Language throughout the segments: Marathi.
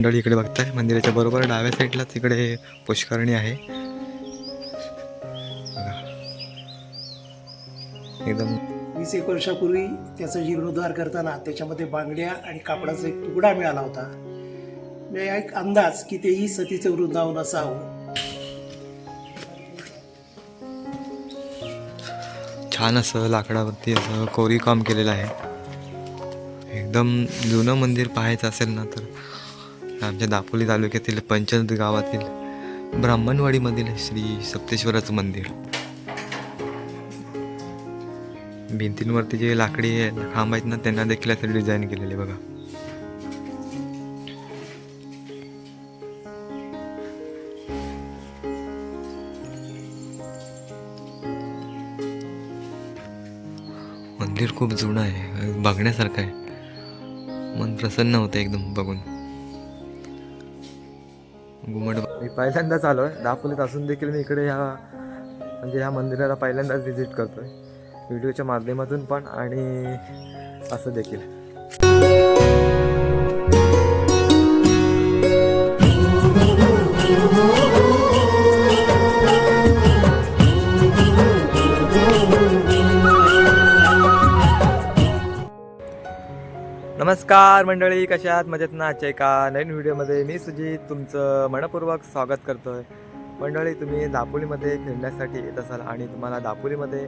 मंडळी इकडे बघताय मंदिराच्या बरोबर डाव्या साईडलाच इकडे पुष्करणी आहे. एकदम वीस एक वर्षापूर्वी त्याचा जीर्णोद्धार करताना त्याच्यामध्ये बांगड्या आणि कापडाचा एक तुकडा मिळाला होता. म्हणजे एक अंदाज की तेही सतीचं वृंदावन असावं. छान असं लाकडावरती असं कोरीव काम केलेलं आहे. एकदम जुनं मंदिर पाहायचं असेल ना तर आमच्या दापोली तालुक्यातील पंचनद गावातील ब्राह्मणवाडीमधील श्री सप्तेश्वराचं मंदिर. भिंतींवरती जे लाकडी खांब आहेत ना त्यांना देखील असं डिझाईन केलेले बघा. मंदिर खूप जुनं आहे बघण्यासारखं आहे. मन प्रसन्न होतं एकदम बघून. पहिल्यांदाच आलो आहे दापोलीत असून देखील मी इकडे ह्या म्हणजे ह्या मंदिराला पहिल्यांदाच व्हिजिट करतो आहे व्हिडिओच्या माध्यमातून पण आणि असं देखील. नमस्कार मंडळी कशा आहात? मजेत ना? आजच्या एका नवीन व्हिडिओमध्ये मी सुजित तुमचं मनपूर्वक स्वागत करतोय. मंडळी तुम्ही दापोलीमध्ये फिरण्यासाठी येत असाल आणि तुम्हाला दापोलीमध्ये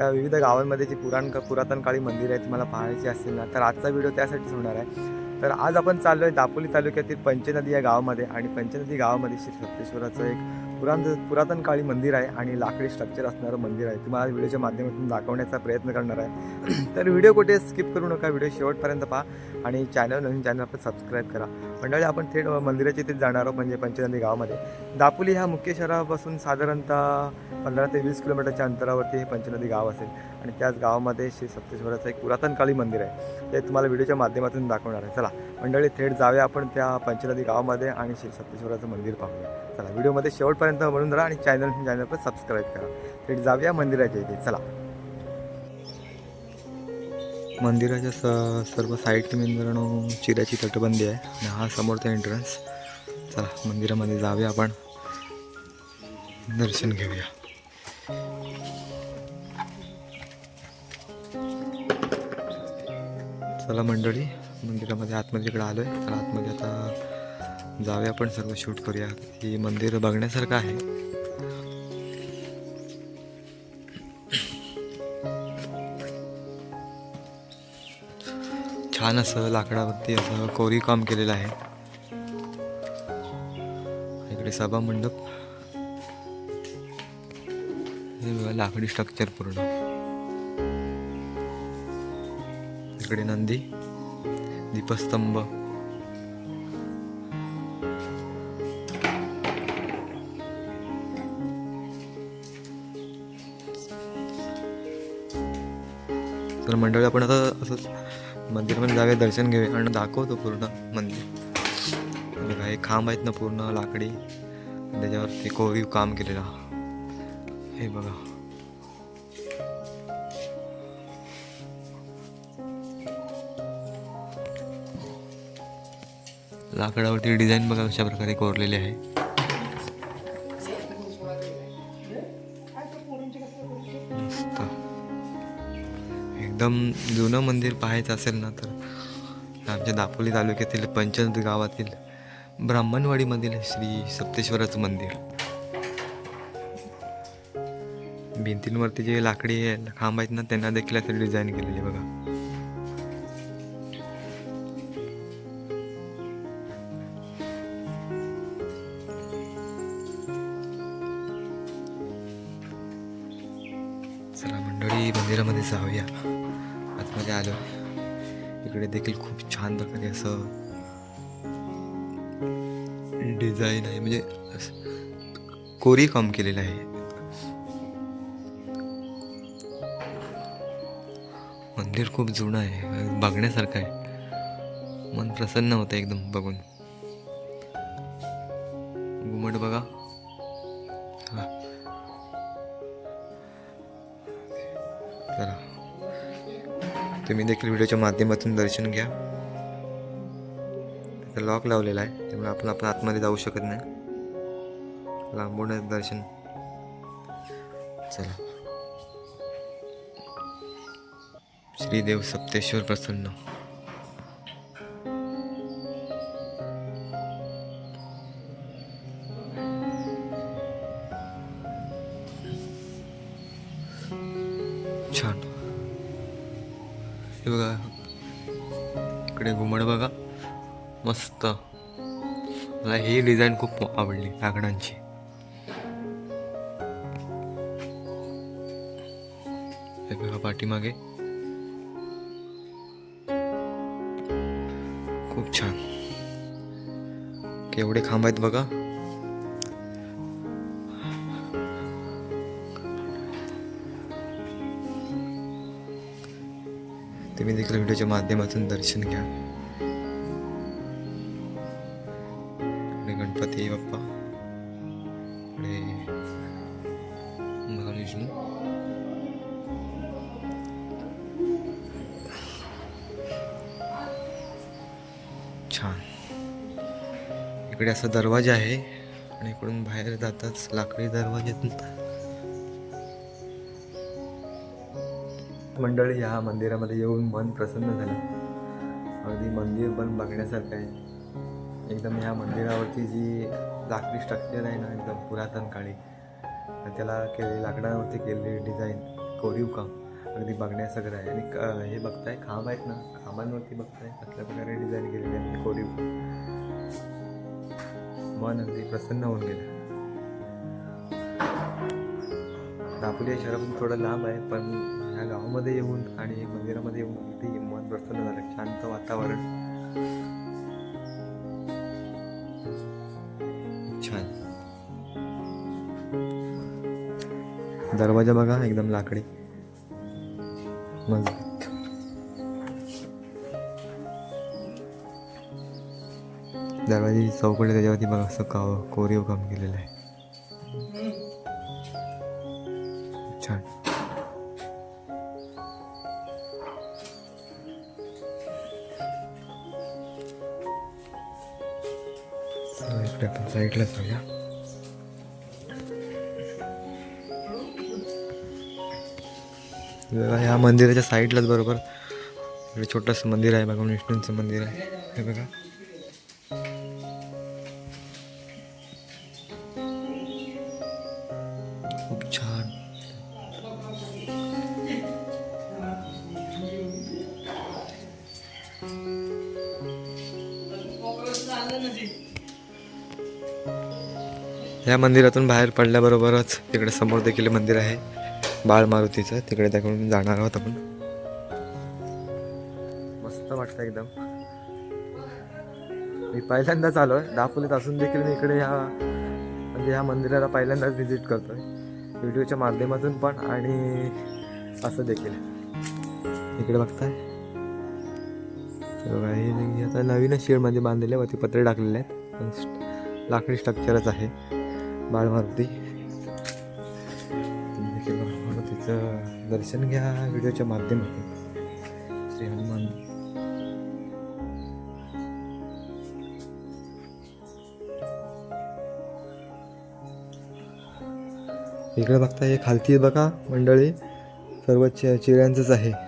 विविध गावांमध्ये जी पुराण पुरातन काळी मंदिर आहे तुम्हाला पाहायची असतील ना तर आजचा व्हिडिओ त्यासाठीच होणार आहे. तर आज आपण चाललो आहे दापोली तालुक्यातील पंचनदी या गावामध्ये आणि पंचनदी गावामध्ये श्री सप्तेश्वराचं एक पुराण पुरातन काळी मंदिर आहे आणि लाकडी स्ट्रक्चर असणारं मंदिर आहे. तुम्हाला व्हिडिओच्या माध्यमातून दाखवण्याचा प्रयत्न करणार आहे. तर व्हिडिओ कुठे स्किप करू नका व्हिडिओ शेवटपर्यंत पहा आणि चॅनल नवीन चॅनल आपण सबस्क्राईब करा. मंडळी आपण थेट मंदिराच्या इथे जाणार आहोत म्हणजे पंचनंदी गावामध्ये. दापोली ह्या मुख्य शहरापासून साधारणतः पंधरा ते वीस किलोमीटरच्या अंतरावरती हे पंचनदी गाव असेल. आणि त्याच गावामध्ये श्री सप्तेश्वराचं एक पुरातनकाली मंदिर आहे. ते तुम्हाला व्हिडिओच्या माध्यमातून दाखवणार आहे. चला मंडळी थेट जाऊया आपण त्या पंचनदी गावामध्ये आणि श्री सप्तेश्वराचं मंदिर पाहूया. चला व्हिडिओमध्ये शेवटपर्यंत म्हणून राहा आणि चॅनल चॅनल पण सबस्क्राईब करा. थेट जाऊया मंदिराच्या इथे. चला. मंदिराच्या स सर्व साईट मित्रांनो चिऱ्याची तटबंदी आहे आणि हा समोरचा एंट्रन्स चला मंदिरामध्ये जाऊया आपण. दर्शन घेऊया. चला मंडळी मंदिरामध्ये आतमध्ये इकडे आलो आहे तर आतमध्ये आता जाऊया आपण सर्व शूट करूया. हे मंदिर बघण्यासारखं आहे. छान असं लाकडावरती असं कोरीव काम केलेलं आहे. इकडे सभा मंडप. हे बघा लाकडी स्ट्रक्चर पूर्ण. इकडे नंदी दीपस्तंभ. तर मंडळी आपण आता असंच मंदिरमध्ये जाऊया दर्शन घेऊया आणि दाखवतो पूर्ण मंदिर. काही खांब आहेत ना पूर्ण लाकडी. त्याच्यावरती कोरीव काम केलेलं. हे बघा. लाकडावरती डिझाईन बघा कशा प्रकारे कोरलेली आहे. मस्त. एकदम जुनं मंदिर पाहायचं असेल ना तर. आमच्या दापोली तालुक्यातील पंचनद गावातील ब्राह्मणवाडीमधील श्री सप्तेश्वराचं मंदिर. भिंतींवरती जे लाकडी खांब आहेत ना त्यांना देखील असं डिझाईन केलेली बघा. चला मंडळी मंदिरामध्ये जाऊया. आतमध्ये आलो. इकडे देखील खूप छान प्रकारे असं डिझाईन आहे. म्हणजे असं कोरी काम केलेलं आहे. मंदिर खूप जुनं आहे बघण्यासारखं आहे. मन प्रसन्न होतं एकदम बघून. घुमट बघा. हां. चला. तुम्ही देखील व्हिडिओच्या माध्यमातून दर्शन घ्या. इथं लॉक लावलेला आहे त्यामुळे आपण आपण आतमध्ये जाऊ शकत नाही. लांबूनच दर्शन. चला. श्रीदेव सप्तेश्वर प्रसन्न. छान. हे बघा इकडे घुमड बघा. मस्त. मला ही डिझाईन खूप आवडली लाकडांची हे बघा पाठीमागे. खूप छान. केवढे खांब आहेत बघा. तुम्ही देखील व्हिडिओच्या माध्यमातून दर्शन घ्या. छान. इकडे असा दरवाजा आहे आणि इकडून बाहेर जाताच लाकडी दरवाज्यातून मंडळी ह्या मंदिरामध्ये येऊन मन प्रसन्न झालं. अगदी मंदिर पण बघण्यासारखं आहे. एकदम ह्या मंदिरावरती जी लाकडी स्ट्रक्चर आहे ना एकदम पुरातन काळी त्याला केले लाकडावरती केलेली डिझाईन कोरीव काम. अगदी बघण्यासारखं आहे. आणि क- हे बघताय खांब आहेत ना खांबांवरती बघताय. कसल्या प्रकारे डिझाईन केलेली आहे. कोरीव. मन अगदी प्रसन्न होऊन गेलं. दापोली या शहरातून थोडं लांब आहे पण ह्या गावामध्ये येऊन आणि मंदिरामध्ये येऊन अगदी मन प्रसन्न झालं. शांत वातावरण. छान. दरवाजा बघा एकदम लाकडी. मजबूत दरवाजाची चौकट आहे त्याच्यावरती बघा असं काव कोरीव काम केलेलं आहे. छान. चला, इकडे आपण साईडला जाऊया. बघा ह्या मंदिराच्या साईडलाच बरोबर इकडे छोटंसं मंदिर आहे बघा विष्णूंचं मंदिर आहे. हे बघा. या मंदिरातून बाहेर पडल्याबरोबरच तिकडे समोर देखील मंदिर आहे. बाळ मारुतीचं. तिकडे त्याकडून जाणार आहोत आपण. मस्त वाटतं एकदम. मी पहिल्यांदाच आलो आहे दापोलीत असून देखील मी इकडे ह्या म्हणजे ह्या मंदिराला पहिल्यांदाच व्हिजिट करतोय. व्हिडिओच्या माध्यमातून पण आणि असं देखील. इकडे बघताय. हे आता नवीनच शेडमध्ये बांधलेले वरती पत्रे टाकलेले आहेत. पण लाकडी स्ट्रक्चरच आहे. बाळ मारुती. मारुतीचं दर्शन घ्या व्हिडिओच्या माध्यमातून. श्री हनुमान. इकडे बघता हे खालती बघा मंडळी. सर्व चि- चिऱ्यांचंच आहे.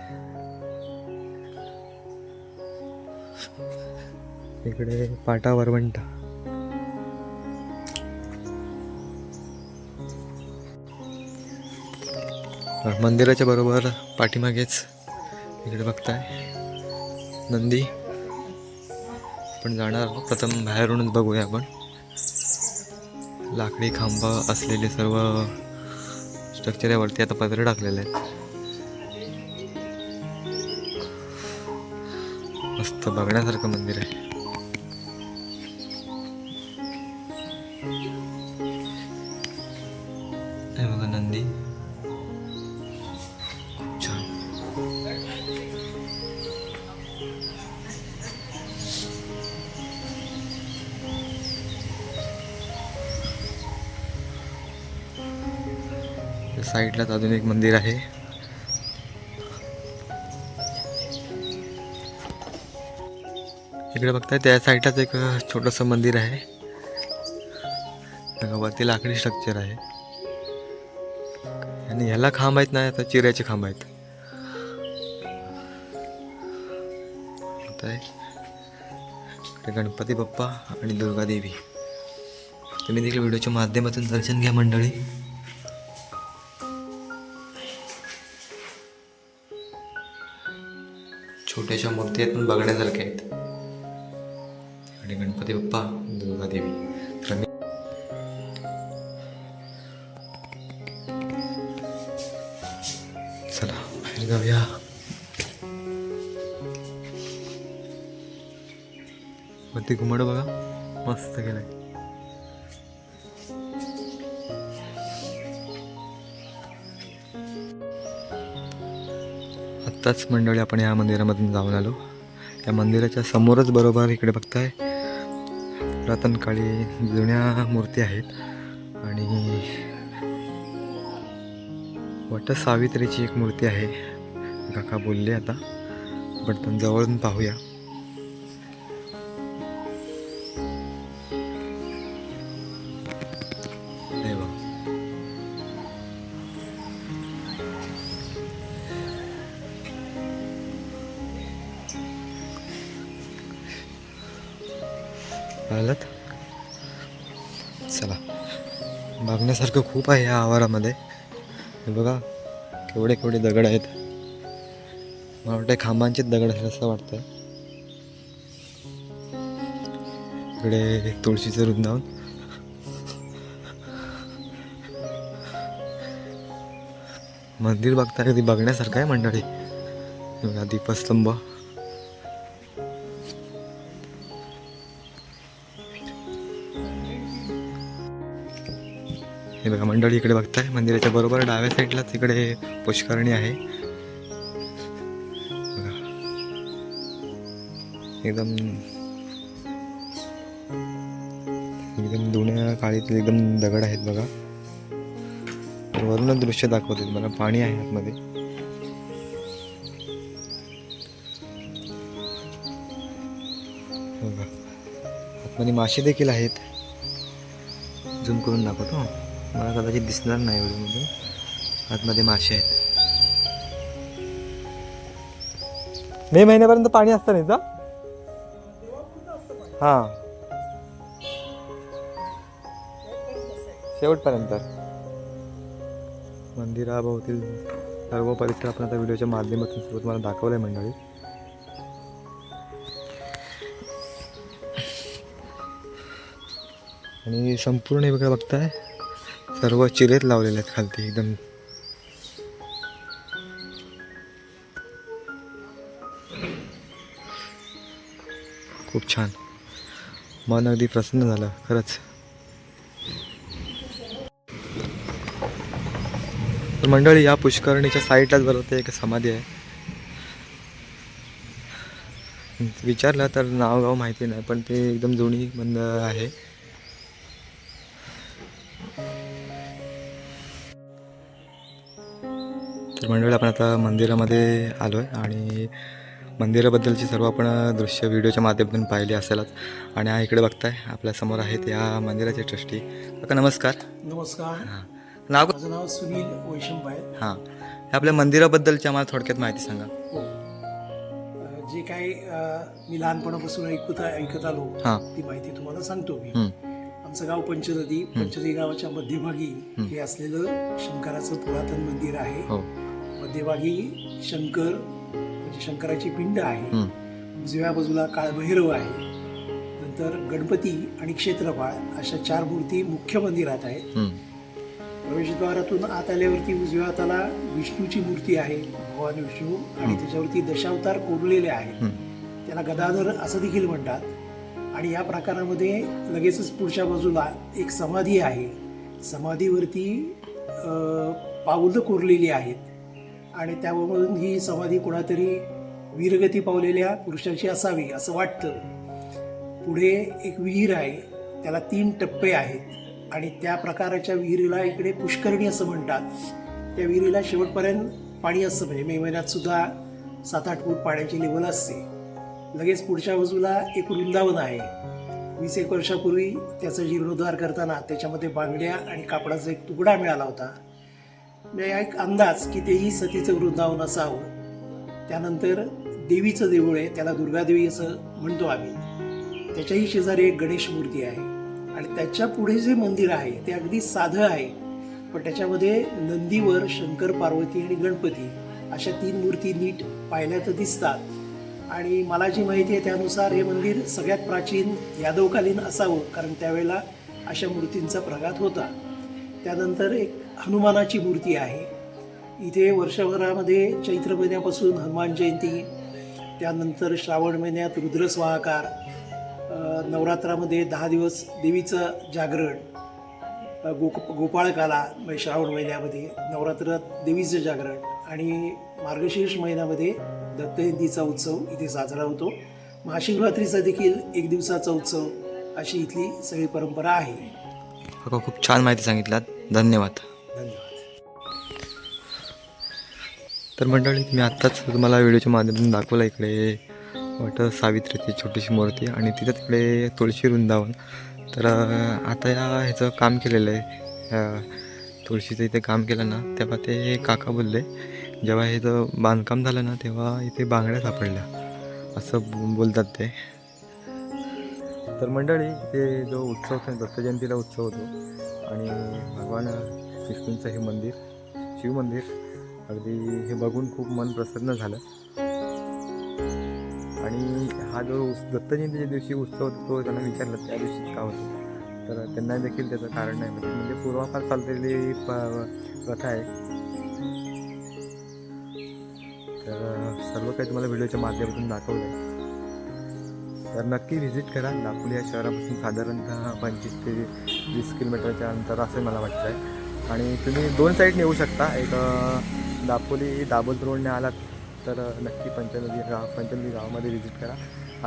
इकडे पाटा वरवंटा मंदिराच्या बरोबर पाठीमागेच इकडे बघताय. नंदी. आपण जाणार प्रथम बाहेरूनच बघूया आपण. लाकडी खांब असलेले सर्व स्ट्रक्चर यावरती आता पत्रे टाकलेले आहेत. मस्त बघण्यासारखं मंदिर आहे. हे बघा नंदी? खूप छान. साईडलाच अजून एक मंदिर आहे. इकडे बघताय त्या साईडलाच एक छोटंसं मंदिर आहे. वरती लाकडी स्ट्रक्चर आहे. आणि ह्याला खांब आहेत ना आता चिऱ्याचे खांब आहेत. गणपती बाप्पा आणि दुर्गा देवी. तुम्ही देखील व्हिडिओच्या माध्यमातून दर्शन घ्या मंडळी. छोट्याशा मूर्ती आहेत पण बघण्यासारख्या आहेत. आणि गणपती बाप्पा दुर्गा देवी. मग ते घुमड बघा. मस्त केलंय. आत्ताच मंडळी आपण या मंदिरामधून जाऊन आलो. या मंदिराच्या समोरच बरोबर इकडे बघताय पुरातन काळी जुन्या मूर्ती आहेत. आणि वट सावित्रीची एक मूर्ती आहे. काका बोलले आता पण जवळून पाहूया. पाहिलं चला. बघण्यासारखं खूप आहे या आवारामध्ये. हे बघा केवढे केवढे दगड आहेत. मला वाटतं खांबांचेच दगड आहेत असं वाटतं इकडे तुळशीचं वृंदावन. मंदिर बघता कधी बघण्यासारखं आहे मंडळी. दीपस्तंभ. मंडळी इकडे बघताय. मंदिराच्या बरोबर डाव्या साईडलाच इकडे पुष्करणी आहे. एकदम एकदम जुन्या काळीतले एकदम दगड आहेत बघा. तर वरूनच दृश्य दाखवतात. मला पाणी आहे आतमध्ये. बघा. आतमध्ये मासे देखील आहेत. झूम करून दाखवतो. मला कदाचित दिसणार नाही एवढीमध्ये आतमध्ये मासे आहेत. मे महिन्यापर्यंत पाणी असतं नाही का? हां. शेवटपर्यंत. मंदिराभोवतील सर्व परिसर आपण आता व्हिडिओच्या माध्यमातून सर्व तुम्हाला दाखवलं आहे मंडळी. आणि संपूर्ण हे बघा बघताय. सर्व चिरेत लावलेले आहेत खालती एकदम. खूप छान. मन अगदी प्रसन्न झालं खरंच. तर मंडळी या पुष्करणीच्या साईडलाच बरोबर एक समाधी आहे. विचारलं तर नाव गाव माहिती नाही पण ते एकदम जुनी बंद आहे. तर मंडळी आपण आता मंदिरामध्ये आलो आहे आणि मंदिराबद्दलची सर्व आपण दृश्य व्हिडिओच्या माध्यमातून पाहिली असेलच. आणि हा इकडे बघताय आपल्यासमोर आहेत या मंदिराचे ट्रस्टी. काका नमस्कार. नमस्कार. हां. नाव माझं नाव सुनील आहे. हां. हे आपल्या मंदिराबद्दलची आम्हाला थोडक्यात माहिती सांगा. हो. जे काही मी लहानपणापासून ऐकत ऐकत आलो हां. ती माहिती तुम्हाला सांगतो मी. हं, आमचं गाव पंचनदी. पंचनदी गावाच्या मध्यभागी हे असलेलं शंकराचं पुरातन मंदिर आहे. मध्यभागी शंकर म्हणजे शंकराची पिंड आहे. उजव्या बाजूला काळभैरव आहे. नंतर गणपती आणि क्षेत्रपाळ अशा चार मूर्ती मुख्य मंदिरात आहेत. प्रवेशद्वारातून आत आल्यावरती उजव्या हाताला विष्णूची मूर्ती आहे भगवान विष्णू आणि त्याच्यावरती दशावतार कोरलेले आहेत. त्याला गदाधर असं देखील म्हणतात. आणि या प्रकारामध्ये लगेचच पुढच्या बाजूला एक समाधी आहे. समाधीवरती अ, पाऊलं कोरलेली आहेत. आणि त्यामधून ही समाधी कोणातरी वीरगती पावलेल्या पुरुषाची असावी असं वाटतं. पुढे एक विहीर आहे त्याला तीन टप्पे आहेत आणि त्या प्रकाराच्या विहिरीला इकडे पुष्करणी असं म्हणतात. त्या विहिरीला शेवटपर्यंत पाणी असतं म्हणजे मे महिन्यात सुद्धा सात आठ फूट पाण्याची लेवल असते. लगेच पुढच्या बाजूला एक वृंदावन आहे. वीस एक वर्षापूर्वी त्याचा जीर्णोद्धार करताना त्याच्यामध्ये बांगड्या आणि कापडाचा एक तुकडा मिळाला होता. म्हणजे एक अंदाज की तेही सतीचं वृंदावन असावं. त्यानंतर देवीचं देऊळ आहे त्याला दुर्गादेवी असं म्हणतो आम्ही. त्याच्याही शेजारी एक गणेश मूर्ती आहे. आणि त्याच्या पुढे जे मंदिर आहे ते अगदी साधं आहे. पण त्याच्यामध्ये नंदीवर शंकर पार्वती आणि गणपती अशा तीन मूर्ती नीट पाहिल्या तर दिसतात. आणि मला जी माहिती आहे त्यानुसार हे मंदिर सगळ्यात प्राचीन यादवकालीन असावं. कारण त्यावेळेला अशा मूर्तींचा प्रघात होता. त्यानंतर एक हनुमानाची मूर्ती आहे. इथे वर्षभरामध्ये चैत्र महिन्यापासून हनुमान जयंती त्यानंतर श्रावण महिन्यात रुद्रस्वाहाकार नवरात्रामध्ये दहा दिवस देवीचं जागरण गोप गोक गोपाळकाला म्हणजे श्रावण महिन्यामध्ये नवरात्रात देवीचं जागरण आणि मार्गशीर्ष महिन्यामध्ये दत्तजयंतीचा उत्सव इथे साजरा होतो. महाशिवरात्रीचा देखील एक दिवसाचा उत्सव अशी इथली सगळी परंपरा आहे. खूप छान माहिती सांगितलात. धन्यवाद. धन्यवाद. तर मंडळी मी आत्ताच तुम्हाला व्हिडिओच्या माध्यमातून दाखवलं इकडे वाटतं सावित्रीची छोटीशी मूर्ती आणि तिथं तिकडे तुळशी वृंदावन. तर आता या ह्याचं काम केलेलं आहे. तुळशीचं इथे काम केलं ना तेव्हा ते काका बोलले जेव्हा ह्याचं बांधकाम झालं ना तेव्हा इथे बांगड्या सापडल्या. असं बोलतात ते. तर मंडळी ते जो उत्सव दत्तजयंतीला उत्सव होतो. आणि भगवान विष्णूंचं हे मंदिर शिवमंदिर अगदी हे बघून खूप मन प्रसन्न झालं. आणि हा जो उस- दिवशी उत्सव होतो तो त्यांना विचारलं त्या दिवशी का होतो? तर त्यांना देखील त्याचं कारण नाही माहिती म्हणजे पूर्वापार चाललेली प- प्रथा आहे. तर सर्व काही तुम्हाला व्हिडिओच्या माध्यमातून दाखवलं आहे तर नक्की व्हिजिट करा. नागपूर या शहरापासून साधारणतः पंचवीस ते वीस किलोमीटरच्या अंतर असं मला वाटतं आहे आणि तुम्ही दोन साईडने येऊ शकता. एक दापोली दाबोल रोडने आलात तर नक्की पंचनदी गाव पंचनदी गावामध्ये व्हिजिट करा.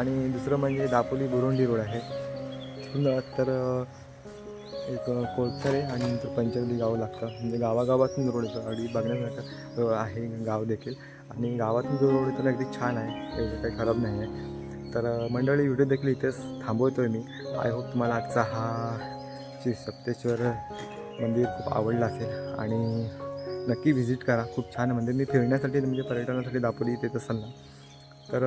आणि दुसरं म्हणजे दापोली बुरुंडी रोड आहे. तर एक कोळसरे आणि नंतर पंचनदी गाव लागतं. म्हणजे गावागावातून रोड येतो. अगदी बघण्यासारखं आहे गाव देखील. आणि गावातून जो रोड येतो अगदी छान आहे. एवढं काही खराब नाही आहे. तर मंडळी व्हिडिओ देखील इथेच थांबवतो आहे मी. आय होप तुम्हाला आजचा हा श्री सप्तेश्वर मंदिर खूप आवडलं असेल. आणि नक्की व्हिजिट करा. खूप छान मंदिर. मी फिरण्यासाठी म्हणजे पर्यटनासाठी दापोली इथे असाल ना तर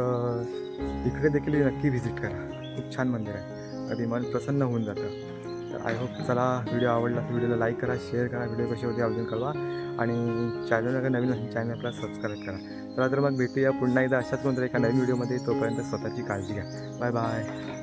इकडे देखील नक्की व्हिजिट करा. खूप छान मंदिर आहे. कधी मन प्रसन्न होऊन जातं. तर आय होप चला व्हिडिओ आवडला तर व्हिडिओला लाईक करा शेअर करा. व्हिडिओ कशी होते अजून कळवा. आणि चॅनल अगर नवीन असेल आपला सबस्क्राईब करा. चला तर मग भेटूया पुन्हा एकदा. अशाच कोणत्या एका नवीन व्हिडिओमध्ये तोपर्यंत स्वतःची काळजी घ्या. Bye bye